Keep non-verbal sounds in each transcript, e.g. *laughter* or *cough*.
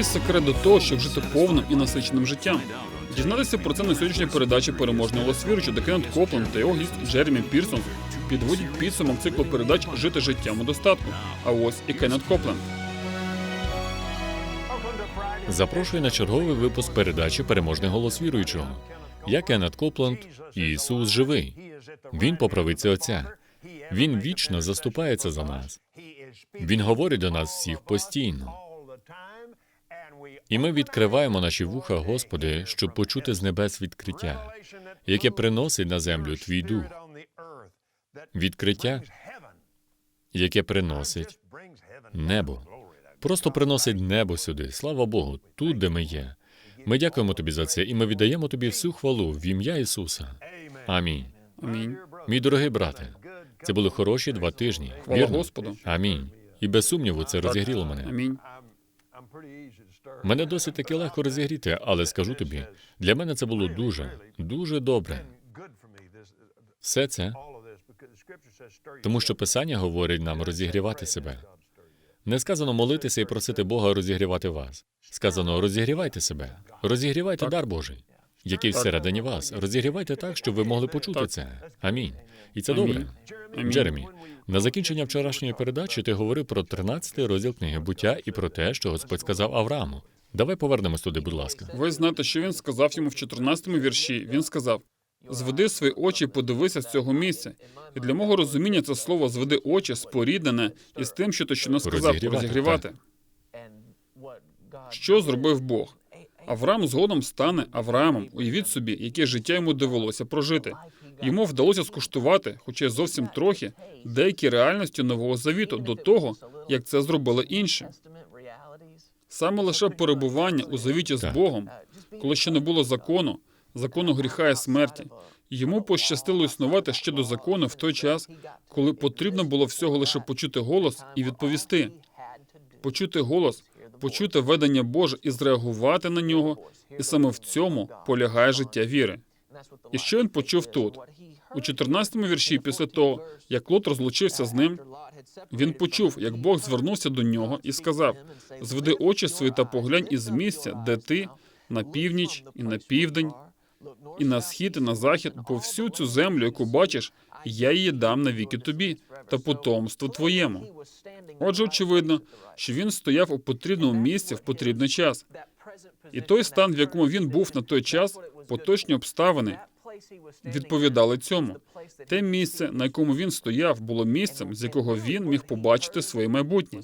Який секрет до того, щоб жити повним і насиченим життям? Дізнатися про це на сьогоднішній передачі переможний голос віруючи, де Кеннет Копланд та його гість Джеремі Пірсон підводять підсумок циклу передач Жити життям у достатку. А ось і Кеннет Копленд. Запрошую на черговий випуск передачі Переможний голос віруючого. Я Кеннет Копланд, і Ісус живий. Він по правиці Отця. Він вічно заступається за нас. Він говорить до нас всіх постійно. І ми відкриваємо наші вуха, Господи, щоб почути з небес відкриття, яке приносить на землю Твій дух, відкриття, яке приносить небо. Просто приносить небо сюди. Слава Богу, тут, де ми є. Ми дякуємо тобі за це, і ми віддаємо тобі всю хвалу в ім'я Ісуса. Амінь. Амінь. Мій дорогий брате, це були хороші два тижні. Хвала Вірно? Господу. Амінь. І без сумніву це розігріло мене. Амінь. Мене досить таки легко розігріти, але скажу тобі, для мене це було дуже, дуже добре. Все це тому, що Писання говорить нам розігрівати себе. Не сказано молитися і просити Бога розігрівати вас. Сказано розігрівайте себе, розігрівайте дар Божий, який всередині вас. Розігрівайте так, щоб ви могли почути це. Амінь. І це добре. Амінь. Джеремі, на закінчення вчорашньої передачі ти говорив про 13-й розділ книги буття і про те, що Господь сказав Аврааму. Давай повернемось туди, будь ласка. Ви знаєте, що він сказав йому в 14-му вірші. Він сказав: Зведи свої очі, подивися з цього місця. І для мого розуміння це слово зведи очі споріднене із тим, що ти щойно сказав Розігрівати, розігрівати. Що зробив Бог? Авраам згодом стане Авраамом. Уявіть собі, яке життя йому довелося прожити. Йому вдалося скуштувати, хоча й зовсім трохи, деякі реальності нового завіту до того, як це зробили інші. Саме лише перебування у завіті з Богом, коли ще не було закону, закону гріха і смерті. Йому пощастило існувати ще до закону в той час, коли потрібно було всього лише почути голос і відповісти. Почути голос, почути ведення Боже і зреагувати на нього, і саме в цьому полягає життя віри. І що він почув тут? У 14-му вірші, після того, як Лот розлучився з ним, він почув, як Бог звернувся до нього і сказав: Зведи очі свої та поглянь із місця, де ти на північ і на південь, і на схід, і на захід, бо всю цю землю, яку бачиш, я її дам навіки тобі та потомству твоєму. Отже, очевидно, що він стояв у потрібному місці в потрібний час. І той стан, в якому він був на той час, поточні обставини відповідали цьому. Те місце, на якому він стояв, було місцем, з якого він міг побачити своє майбутнє.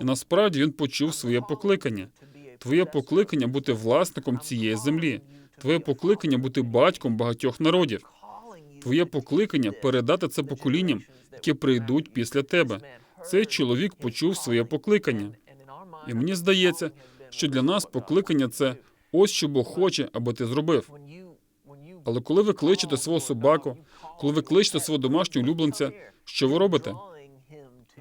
І насправді він почув своє покликання. Твоє покликання бути власником цієї землі. Твоє покликання бути батьком багатьох народів. Твоє покликання передати це поколінням, які прийдуть після тебе. Цей чоловік почув своє покликання. І мені здається, що для нас покликання це ось що Бог хоче, аби ти зробив. Але коли ви кличете свого собаку, коли ви кличете свого домашнього улюбленця, що ви робите?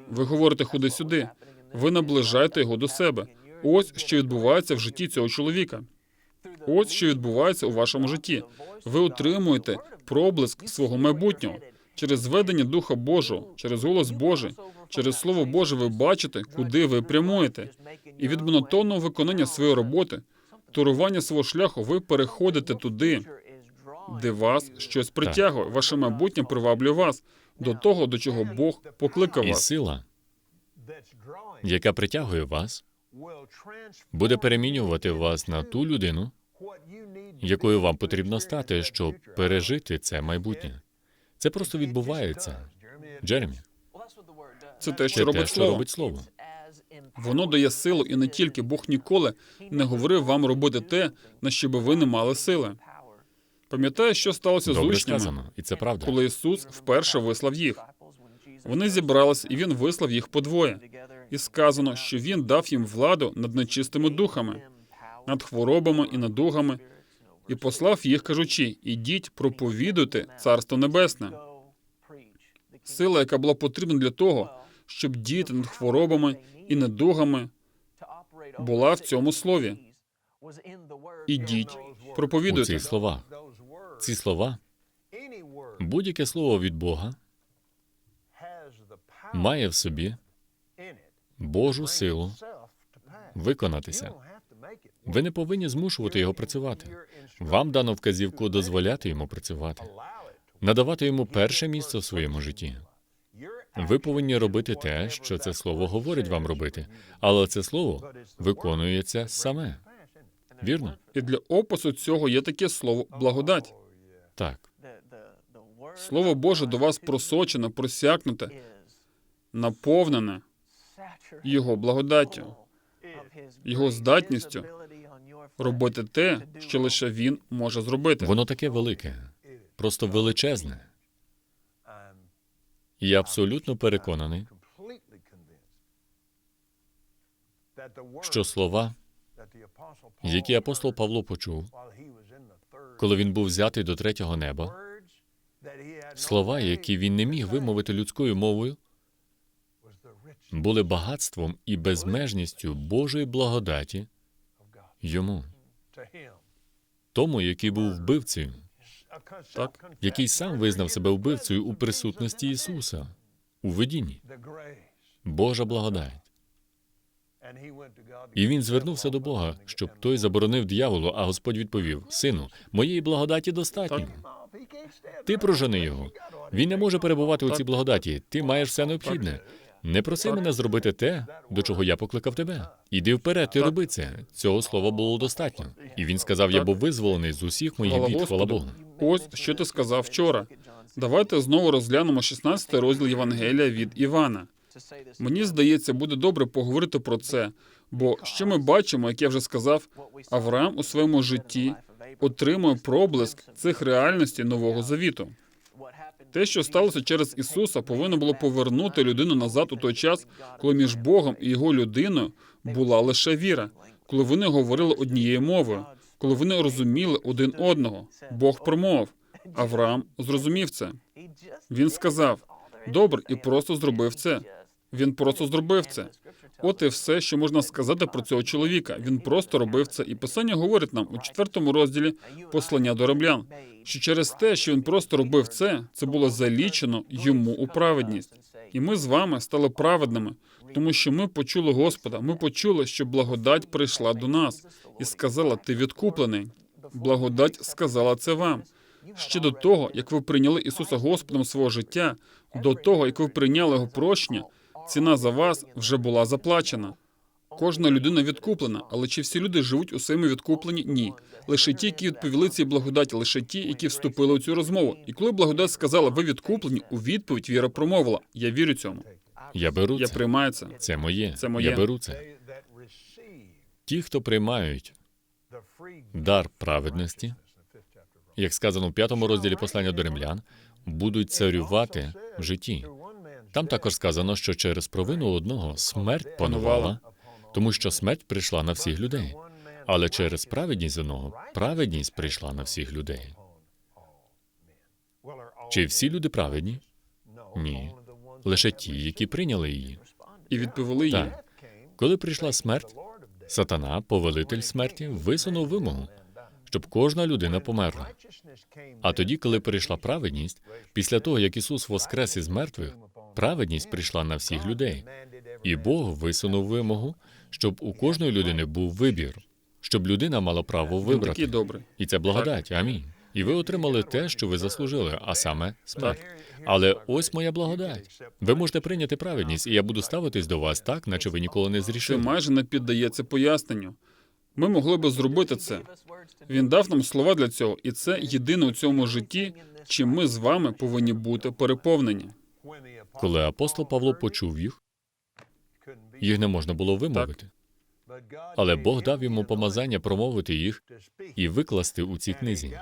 Ви говорите ходи сюди. Ви наближаєте його до себе. Ось що відбувається в житті цього чоловіка. Ось що відбувається у вашому житті. Ви отримуєте проблиск свого майбутнього через зведення Духа Божого, через голос Божий, через Слово Боже. Ви бачите, куди ви прямуєте, і від монотонного виконання своєї роботи, турування свого шляху, ви переходите туди, де вас щось притягує. Ваше майбутнє приваблює вас до того, до чого Бог покликав І вас. сила, яка притягує вас, буде перемінювати вас на ту людину, якою вам потрібно стати, щоб пережити це майбутнє. Це просто відбувається. Джеремі, Це те, це що те, робить що робить слово. Воно дає силу, і не тільки Бог ніколи не говорив вам робити те, на що би ви не мали сили. Пам'ятаєш, що сталося з Добре учнями, сказано, і це правда. коли Ісус вперше вислав їх. Вони зібралися, і Він вислав їх подвоє. І сказано, що Він дав їм владу над нечистими духами, над хворобами і надугами, і послав їх, кажучи: ідіть, проповідуйте Царство Небесне. Сила, яка була потрібна для того, щоб діяти над хворобами і недугами, була в цьому слові. Ідіть, У проповідуйте. цих словах. Ці слова, будь-яке слово від Бога має в собі Божу силу виконатися. Ви не повинні змушувати його працювати. Вам дано вказівку дозволяти йому працювати, надавати йому перше місце в своєму житті. Ви повинні робити те, що це слово говорить вам робити, але це слово виконується саме. Вірно? І для опису цього є таке слово благодать. Так. Слово Боже до вас просочене, просякнуте, наповнене його благодаттю, його здатністю робити те, що лише він може зробити. Воно таке велике, просто величезне. Я абсолютно переконаний, що слова, які апостол Павло почув, коли він був взятий до третього неба, слова, які він не міг вимовити людською мовою, були багатством і безмежністю Божої благодаті йому, тому, який був вбивцею, Так. який сам визнав себе вбивцею у присутності Ісуса у видінні. Божа благодать. І він звернувся до Бога, щоб той заборонив дияволу, а Господь відповів: Сину, моєї благодаті достатньо. Ти прожени його. Він не може перебувати у цій благодаті. Ти маєш все необхідне. Не проси мене зробити те, до чого я покликав тебе. Іди вперед і роби це. Цього слова було достатньо. І він сказав: Я був визволений з усіх моїх Хвала бід, хвала Господу. Богу. Ось що ти сказав вчора. Давайте знову розглянемо 16 розділ Євангелія від Івана. Мені здається, буде добре поговорити про це, бо що ми бачимо, як я вже сказав, Авраам у своєму житті отримує проблиск цих реальностей нового завіту. Те, що сталося через Ісуса, повинно було повернути людину назад у той час, коли між Богом і його людиною була лише віра, коли вони говорили однією мовою, коли вони розуміли один одного. Бог промовив. Авраам зрозумів це. Він сказав: добре, і просто зробив це. Він просто зробив це. От і все, що можна сказати про цього чоловіка. Він просто робив це. І писання говорить нам у четвертому розділі послання до римлян, що через те, що він просто робив це, це було залічено йому у праведність. І ми з вами стали праведними, тому що ми почули Господа. Ми почули, що благодать прийшла до нас і сказала: Ти відкуплений. Благодать сказала це вам. Ще до того, як ви прийняли Ісуса Господом свого життя, до того, як ви прийняли його прощення, ціна за вас вже була заплачена. Кожна людина відкуплена, але чи всі люди живуть у своєму відкупленні? Ні. Лише ті, які відповіли цій благодаті, лише ті, які вступили у цю розмову. І коли благодать сказала, ви відкуплені, у відповідь віра промовила: Я вірю цьому. Я беру Я приймаю це. Це моє. Це моє. Я беру це. Ті, хто приймають дар праведності, як сказано в п'ятому розділі послання до римлян, будуть царювати в житті. Там також сказано, що через провину одного смерть панувала, тому що смерть прийшла на всіх людей. Але через праведність одного праведність прийшла на всіх людей. Чи всі люди праведні? Ні. Лише ті, які прийняли її. І відповіли їй. Так. Коли прийшла смерть, сатана, повелитель смерті, висунув вимогу, щоб кожна людина померла. А тоді, коли прийшла праведність, після того, як Ісус воскрес із мертвих, праведність прийшла на всіх людей. І Бог висунув вимогу, щоб у кожної людини був вибір, щоб людина мала право вибрати. добрий. І це благодать. Амінь. І ви отримали те, що ви заслужили, а саме смерть. Але ось моя благодать. Ви можете прийняти праведність, і я буду ставитись до вас так, наче ви ніколи не Це зрішили. майже не піддається поясненню. Ми могли би зробити це. Він дав нам слова для цього, і це єдине у цьому житті, чим ми з вами повинні бути переповнені. Коли апостол Павло почув їх, їх не можна було вимовити. Але Бог дав йому помазання промовити їх і викласти у цій книзі.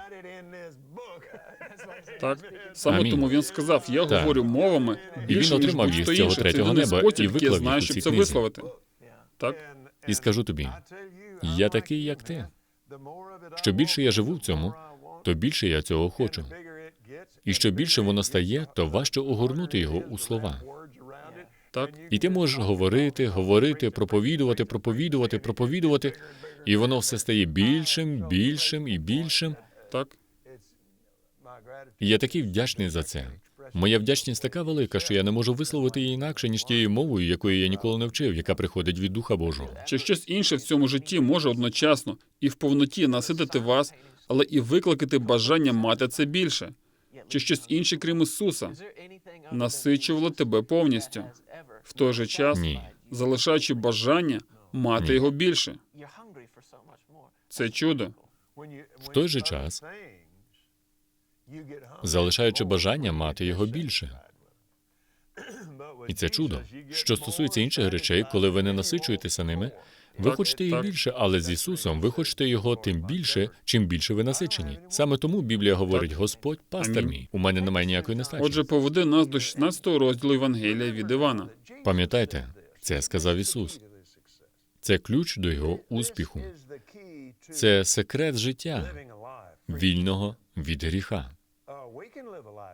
Так саме Амінь. тому він сказав: Я Так. говорю мовами І він отримав їх з цього третього неба і який я виклав знаю, їх у щоб цій це книзі. висловити. Так І скажу тобі, я такий, як ти. Що більше я живу в цьому, то більше я цього хочу. І що більше воно стає, то важче огорнути його у слова. так. І ти можеш говорити, говорити, проповідувати, проповідувати, проповідувати, і воно все стає більшим, більшим і більшим. Так, І я такий вдячний за це. Моя вдячність така велика, що я не можу висловити її інакше, ніж тією мовою, якої я ніколи не вчив, яка приходить від Духа Божого. Чи щось інше в цьому житті може одночасно і в повноті наситити вас, але і викликати бажання мати це більше? Чи щось інше, крім Ісуса, насичувало тебе повністю? В той же час, Ні. залишаючи бажання мати його більше. Це чудо. В той же час, залишаючи бажання мати його більше. *clears throat* І це чудо. Що стосується інших речей, коли ви не насичуєтеся ними, ви хочете їх більше, але з Ісусом ви хочете його тим більше, чим більше ви насичені. Саме тому Біблія говорить: Господь пастир мій. У мене немає ніякої нестачі. Отже, поведи нас до 16 розділу Євангелія від Івана. Пам'ятайте, це сказав Ісус. Це ключ до його успіху. Це секрет життя вільного від гріха.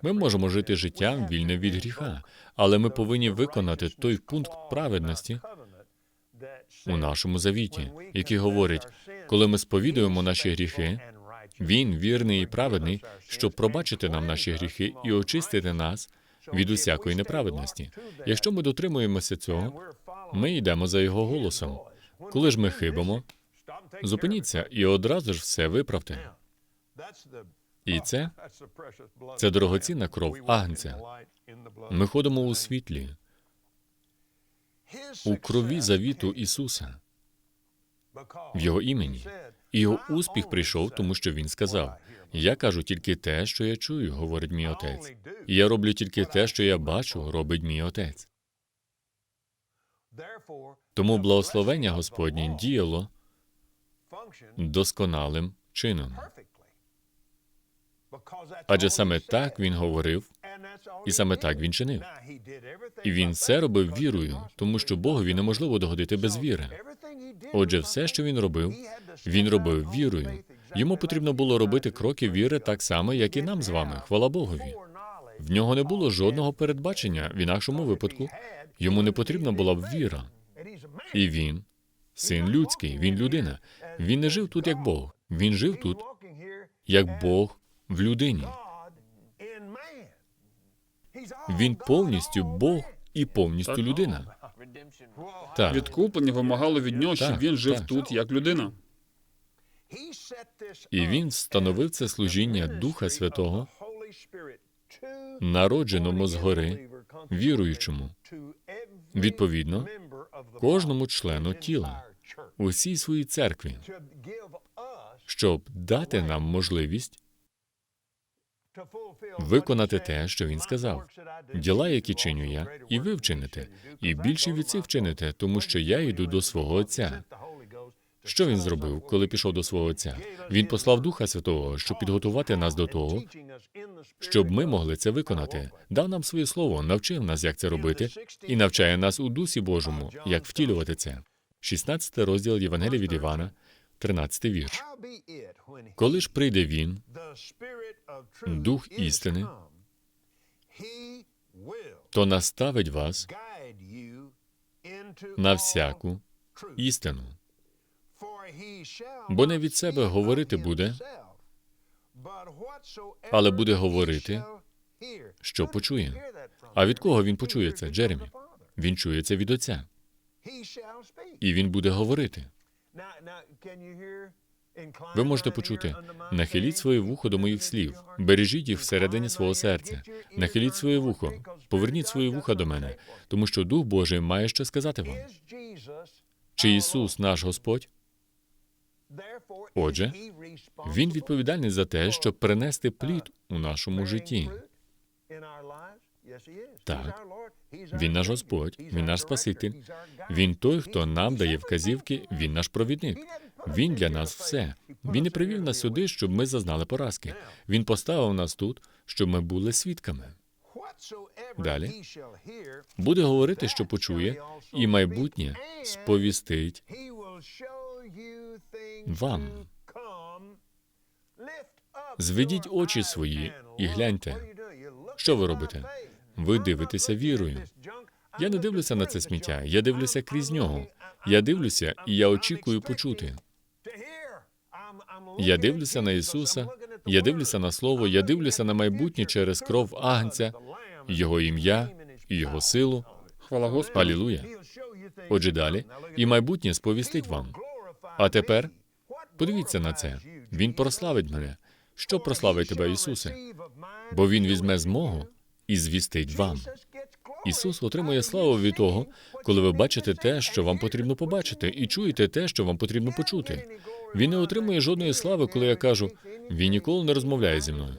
Ми можемо жити життям вільне від гріха, але ми повинні виконати той пункт праведності у нашому завіті, який говорить, коли ми сповідуємо наші гріхи, він вірний і праведний, щоб пробачити нам наші гріхи і очистити нас від усякої неправедності. Якщо ми дотримуємося цього, ми йдемо за його голосом. Коли ж ми хибимо, зупиніться і одразу ж все виправте. І це це дорогоцінна кров агнця. Ми ходимо у світлі, у крові завіту Ісуса, в Його імені. І його успіх прийшов, тому що він сказав: Я кажу тільки те, що я чую, говорить мій отець. Я роблю тільки те, що я бачу, робить мій отець. Тому благословення Господнє діяло досконалим чином. Адже саме так він говорив, і саме так він чинив. І він все робив вірою, тому що Богові неможливо догодити без віри. Отже, все, що він робив, він робив вірою. Йому потрібно було робити кроки віри так само, як і нам з вами. Хвала Богові. В нього не було жодного передбачення. В інакшому випадку йому не потрібна була б віра. І він, син людський, він людина. Він не жив тут як Бог. Він жив тут як Бог в людині. Він повністю Бог і повністю Так. людина. Так, Відкуплення вимагало від нього, щоб Так, він жив так. тут як людина. і він встановив це служіння Духа Святого, народженому згори, віруючому, відповідно, кожному члену тіла, усій своїй церкві, щоб дати нам можливість виконати те, що він сказав. Діла, які чиню я, і ви вчините, і більше від цих вчините, тому що я йду до свого Отця. Що він зробив, коли пішов до свого Отця? Він послав Духа Святого, щоб підготувати нас до того, щоб ми могли це виконати. Дав нам своє слово, навчив нас, як це робити, і навчає нас у Дусі Божому, як втілювати це. 16 розділ Євангелія від Івана, 13 вірш. Коли ж прийде він, Дух істини, то наставить вас на всяку істину. бо не від себе говорити буде, але буде говорити, що почує. А від кого він почує це, Джеремі? Він чує це від Отця, і він буде говорити. Ви можете почути, нахиліть своє вухо до моїх слів, бережіть їх всередині свого серця, нахиліть своє вухо, поверніть своє вуха до мене, тому що Дух Божий має що сказати вам. Чи Ісус наш Господь? Отже, Він відповідальний за те, щоб принести плід у нашому житті. Так, Він наш Господь, Він наш Спаситель, Він той, хто нам дає вказівки, Він наш провідник. Він для нас все. Він не привів нас сюди, щоб ми зазнали поразки. Він поставив нас тут, щоб ми були свідками. Далі Буде говорити, що почує, і майбутнє сповістить вам. Зведіть очі свої і гляньте. Що ви робите? Ви дивитеся вірою. Я не дивлюся на це сміття, я дивлюся крізь нього. Я дивлюся і я очікую почути. Я дивлюся на Ісуса, я дивлюся на Слово, я дивлюся на майбутнє через кров Агнця, Його ім'я Його силу. Хвала Господу. Алілуя. Отже, далі, і майбутнє сповістить вам. А тепер подивіться на це. Він прославить мене. Що прославить тебе, Ісусе? Бо Він візьме з мого і звістить вам. Ісус отримує славу від того, коли ви бачите те, що вам потрібно побачити, і чуєте те, що вам потрібно почути. Він не отримує жодної слави, коли я кажу, він ніколи не розмовляє зі мною.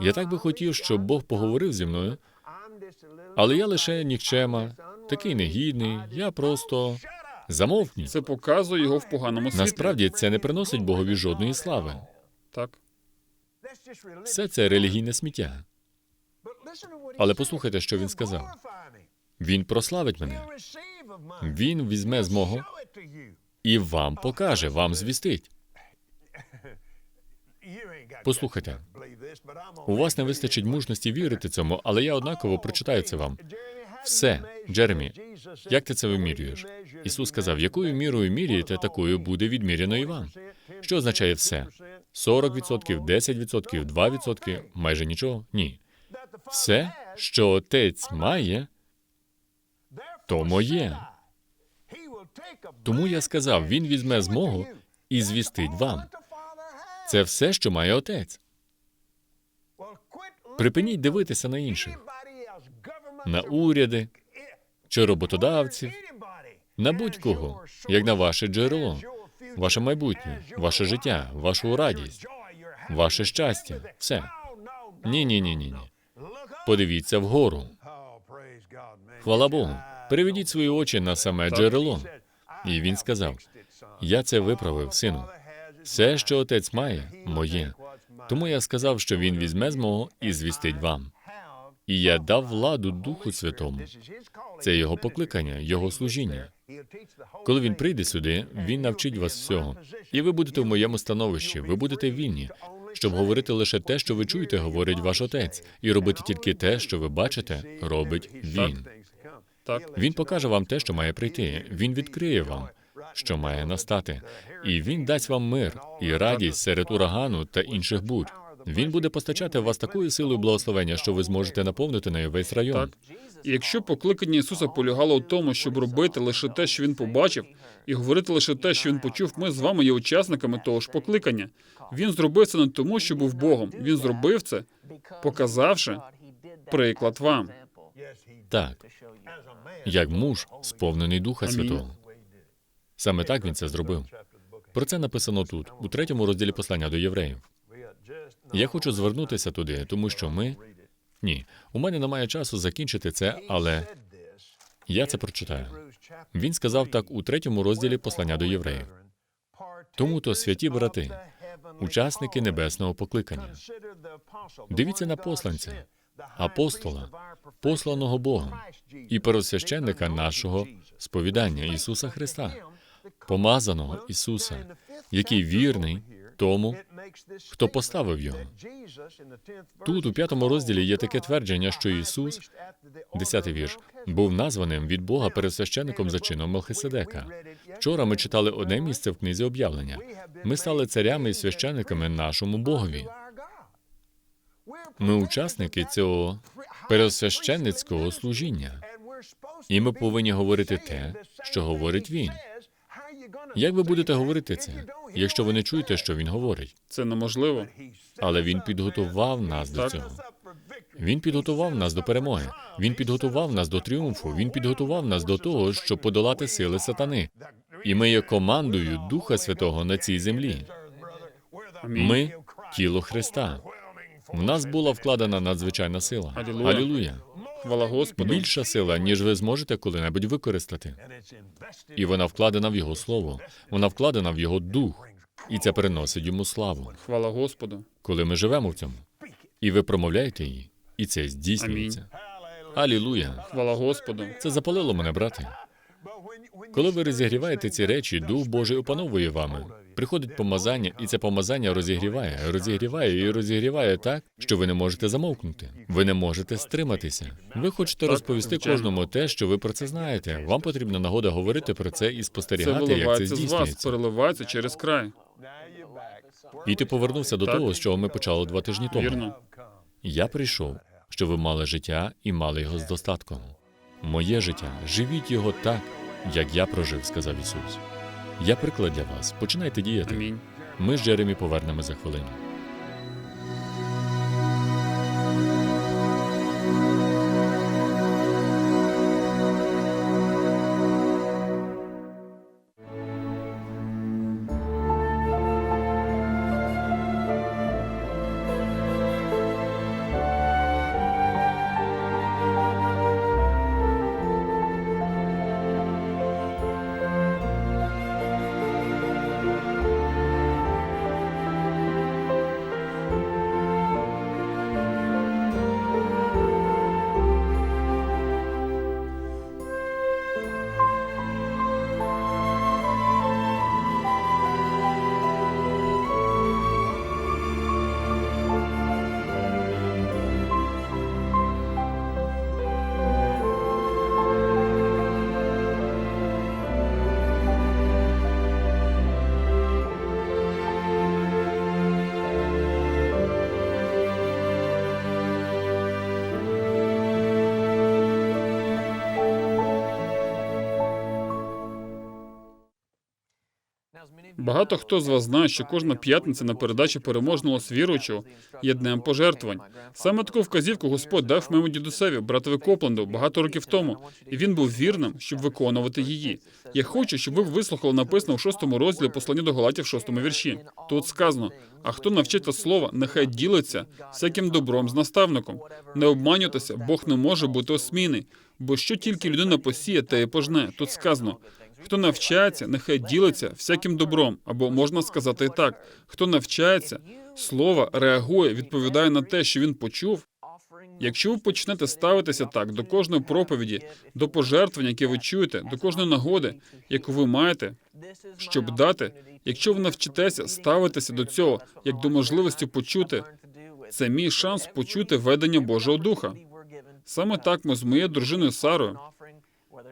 Я так би хотів, щоб Бог поговорив зі мною, але я лише нікчема, такий негідний, я просто замовкніть. Це показує його в поганому світлі. Насправді це не приносить Богові жодної слави. Так. Все це релігійне сміття. Але послухайте, що він сказав. Він прославить мене. Він візьме з мого і вам покаже, вам звістить. Послухайте, у вас не вистачить мужності вірити цьому, але я однаково прочитаю це вам. Все, Джеремі, як ти це вимірюєш? Ісус сказав, якою мірою міряєте, такою буде відміряно і вам. Що означає все? 40%, 10%, 2%, майже нічого? Ні. Все, що отець має, то моє. Тому я сказав, він візьме з мого і звістить вам. Це все, що має отець. Припиніть дивитися на інших, на уряди чи роботодавців, на будь-кого, як на ваше джерело, ваше майбутнє, ваше життя, вашу радість, ваше щастя. Все. Ні, ні, ні, ні, ні. Подивіться вгору. Хвала Богу. Переведіть свої очі на саме джерело. І він сказав: Я це виправив, сину. Все, що отець має, моє. Тому я сказав, що він візьме з мого і звістить вам. І я дав владу Духу Святому. Це його покликання, його служіння. Коли він прийде сюди, він навчить вас всього. І ви будете в моєму становищі, ви будете вільні, щоб говорити лише те, що ви чуєте, говорить ваш отець, і робити тільки те, що ви бачите, робить він. Так. Він покаже вам те, що має прийти. Він відкриє вам, що має настати, і він дасть вам мир і радість серед урагану та інших бурь. Він буде постачати вас такою силою благословення, що ви зможете наповнити нею весь район. Так. І якщо покликання Ісуса полягало в тому, щоб робити лише те, що він побачив, і говорити лише те, що він почув, ми з вами є учасниками того ж покликання. Він зробив це не тому, що був Богом. Він зробив це, показавши приклад вам. Так, як муж, сповнений Духа Амінь. Святого. Саме так він це зробив. Про це написано тут, у третьому розділі послання до євреїв. Я хочу звернутися туди, тому що ми ні, у мене немає часу закінчити це, але я це прочитаю. Він сказав так у третьому розділі послання до євреїв. Тому то, святі брати, учасники небесного покликання. Дивіться на посланця, апостола, посланого Богом і первосвященника нашого сповідання Ісуса Христа, помазаного Ісуса, який вірний тому, хто поставив його. Тут, у п'ятому розділі, є таке твердження, що Ісус, десятий вірш, був названим від Бога пересвященником за чином Мелхиседека. Вчора ми читали одне місце в книзі об'явлення. Ми стали царями і священниками нашому Богові. Ми учасники цього пересвященницького служіння, і ми повинні говорити те, що говорить він. Як ви будете говорити це, якщо ви не чуєте, що він говорить? Це неможливо. Але він підготував нас до цього. Він підготував нас до перемоги. Він підготував нас до тріумфу. Він підготував нас до того, щоб подолати сили сатани. І ми є командою Духа Святого на цій землі. Ми тіло Христа. В нас була вкладена надзвичайна сила. Алілуя. Хвала Господу. Більша сила, ніж ви зможете коли-небудь використати. І вона вкладена в його слово, вона вкладена в його дух, і це приносить йому славу, Хвала Господу. коли ми живемо в цьому. І ви промовляєте її, і це здійснюється. Алілуя. Хвала Господу. Це запалило мене, брате. Коли ви розігріваєте ці речі, Дух Божий опановує вами. Приходить помазання, і це помазання розігріває, розігріває і розігріває так, що ви не можете замовкнути. Ви не можете стриматися. Ви хочете розповісти кожному те, що ви про це знаєте. Вам потрібна нагода говорити про це і Це спостерігати, як це виливається з вас, здійснюється. переливається через край. І ти повернувся до Так. того, з чого ми почали два тижні тому. Вірно. Я прийшов, щоб ви мали життя і мали його з достатком. Моє життя, живіть його так, як я прожив, сказав Ісус. Я приклад для вас. Починайте діяти. Амінь. Ми з Джеремі повернемо за хвилину. Багато хто з вас знає, що кожна п'ятниця на передачі переможного свіруючого є днем пожертвувань. Саме таку вказівку Господь дав моєму дідусеві, братові Копленду, багато років тому, і він був вірним, щоб виконувати її. Я хочу, щоб ви вислухали написано у шостому розділі послання до Галатів, шостому вірші. Тут сказано: а хто навчиться слова, нехай ділиться всяким добром з наставником. Не обманюйтеся, Бог не може бути осміний, бо що тільки людина посіє, те і пожне. Тут сказано. Хто навчається, нехай ділиться всяким добром, або можна сказати так: хто навчається, слово реагує, відповідає на те, що він почув. Якщо ви почнете ставитися так до кожної проповіді, до пожертвення, яке ви чуєте, до кожної нагоди, яку ви маєте, щоб дати, якщо ви навчитеся ставитися до цього як до можливості почути, це мій шанс почути ведення Божого Духа. Саме так ми з моєю дружиною Сарою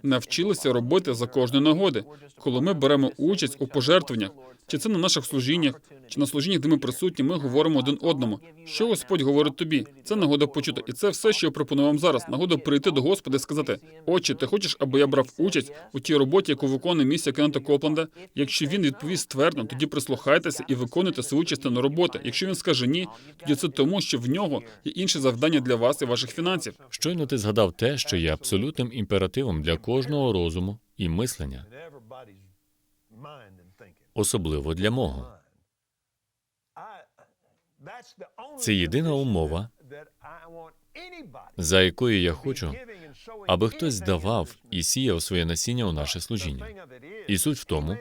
навчилися робити за кожної нагоди, коли ми беремо участь у пожертвуваннях, чи це на наших служіннях, чи на служіннях, де ми присутні, ми говоримо один одному. Що Господь говорить тобі? Це нагода почути. І це все, що я пропоную вам зараз. Нагода прийти до Господа і сказати: Отче, ти хочеш, аби я брав участь у тій роботі, яку виконує місія Кеннета Копленда? Якщо він відповість твердо, тоді прислухайтеся і виконуйте свою частину роботи. Якщо він скаже ні, тоді це тому, що в нього є інше завдання для вас і ваших фінансів. Щойно ти згадав те, що є абсолютним імперативом для кожного розуму і мислення, особливо для мого. Це єдина умова, за якою я хочу, аби хтось здавав і сіяв своє насіння у наше служіння. І суть в тому,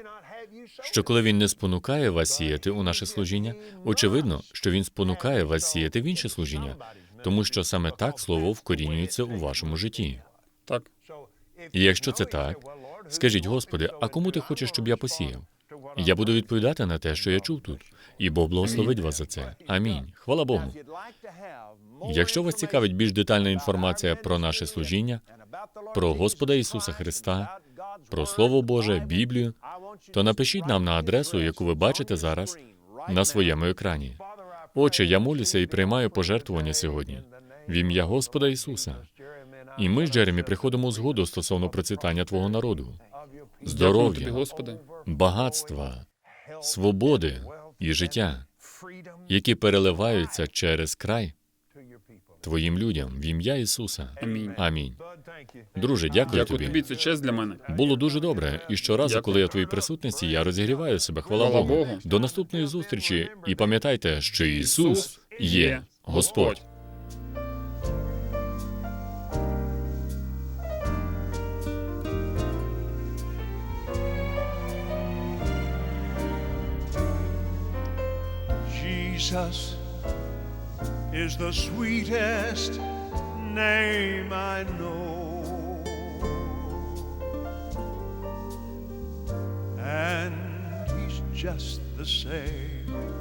що коли він не спонукає вас сіяти у наше служіння, очевидно, що він спонукає вас сіяти в інше служіння, тому що саме так слово вкорінюється у вашому житті. Так, І якщо це так, скажіть, Господи, а кому ти хочеш, щоб я посіяв? Я буду відповідати на те, що я чув тут, і Бог благословить вас за це. Амінь. Хвала Богу. Якщо вас цікавить більш детальна інформація про наше служіння, про Господа Ісуса Христа, про Слово Боже, Біблію, то напишіть нам на адресу, яку ви бачите зараз на своєму екрані. Отче, я молюся і приймаю пожертвування сьогодні в ім'я Господа Ісуса. І ми з Джеремі приходимо у згоду стосовно процвітання Твого народу, здоров'я, Господи. багатства, свободи і життя, які переливаються через край Твоїм людям в ім'я Ісуса. Амінь. Амінь. Друже, дякую, Дякую тобі, тобі. це честь для мене. Було дуже добре. І щоразу, Дякую. коли я в твоїй присутності, я розігріваю себе. Хвала Хвала Богу. Богу. До наступної зустрічі. І пам'ятайте, що Ісус є Господь. Jesus is the sweetest name I know. And he's just the same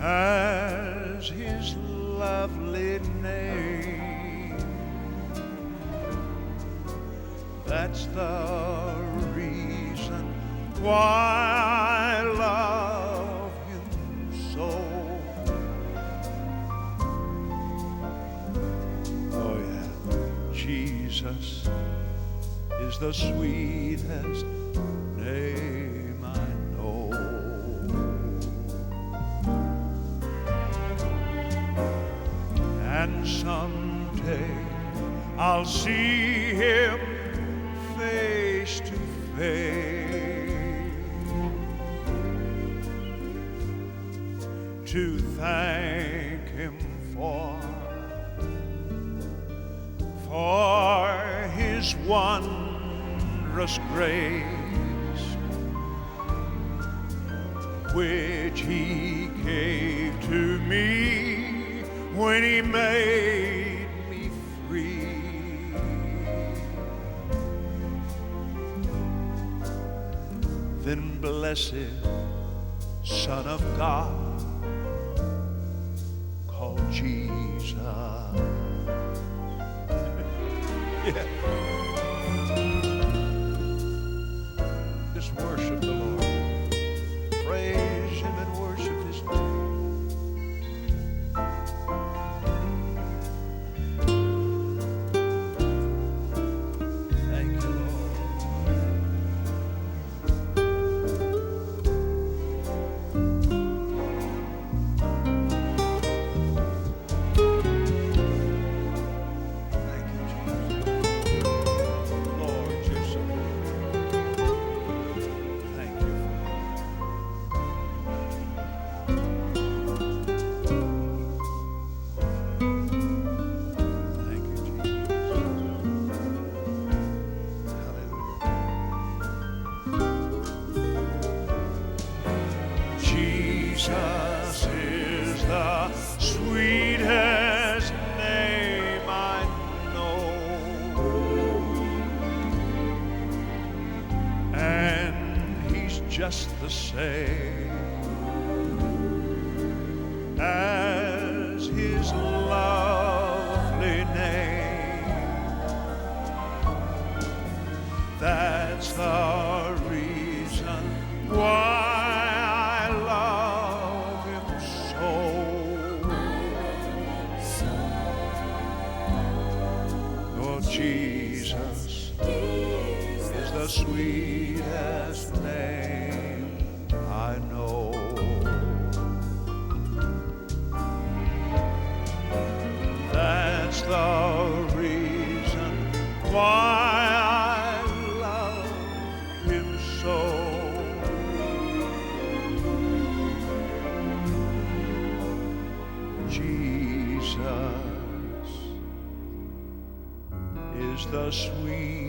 as his lovely name. That's the reason why I love Jesus is the sweetest name I know. And someday I'll see him wondrous grace which he gave to me when he made me free then blessed son of god called jesus *laughs* yeah. Worship the reason why I love him so. Jesus is the sweetest